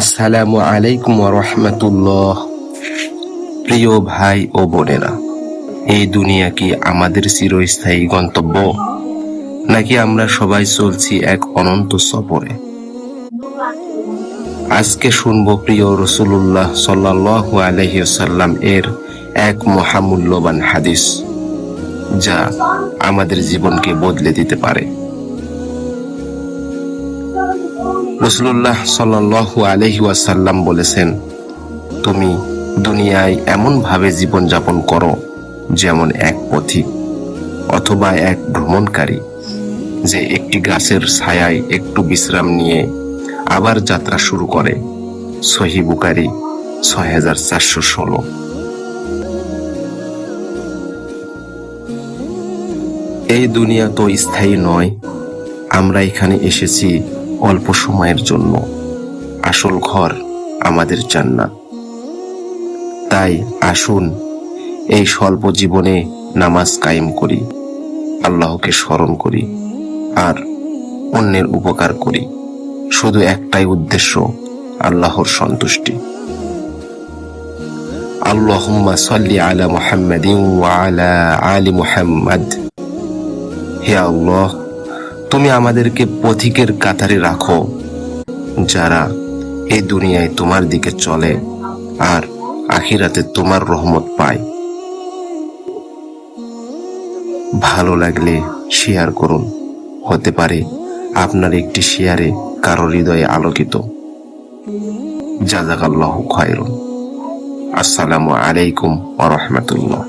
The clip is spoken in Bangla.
আসসালামু আলাইকুম রহমতুল্লাহ। প্রিয় ভাই ও বোনেরা, এই দুনিয়া কি আমাদের চিরস্থায়ী গন্তব্য? নাকি আমরা সবাই চলছি এক অনন্ত সফরে? আজকে শুনব প্রিয় রসুল্লাহ সাল্লাহ আলহিসাল্লাম এর এক মহামূল্যবান হাদিস, যা আমাদের জীবনকে বদলে দিতে পারে। রসুল্লাহ সাল্লাহু আলহি ওয়াসাল্লাম বলেছেন, তুমি দুনিয়ায় এমন ভাবে জীবনযাপন করো যেমন এক পথিক অথবা এক ভ্রমণকারী, যে একটি গাছের ছায়ায় একটু বিশ্রাম নিয়ে আবার যাত্রা শুরু করে। সহি বুকারি ছয় হাজার চারশো ষোলো। এই দুনিয়া তো স্থায়ী নয়, আমরা এখানে এসেছি অল্প সময়ের জন্য। আসল ঘর আমাদের জান্নাত। তাই আসুন, এই স্বল্প জীবনে নামাজ কায়েম করি, আল্লাহকে স্মরণ করি, আর অন্যের উপকার করি। শুধু একটাই উদ্দেশ্য, আল্লাহর সন্তুষ্টি। আল্লাহুম্মা সাল্লি আলা মুহাম্মাদিন ওয়া আলা আলি মুহাম্মাদ। হে আল্লাহ তুমি আমাদেরকে পথিকের কাতারে রাখো, যারা এই দুনিয়ায় তোমার দিকে চলে আর আখিরাতে তোমার রহমত পায়। ভালো লাগলে শেয়ার করুন। হতে পারে আপনার একটি শেয়ারে কারও হৃদয়ে আলোকিত। জাজাকাল্লাহ খয়রুন। আসসালামু আলাইকুম ওয়া রাহমাতুল্লাহ।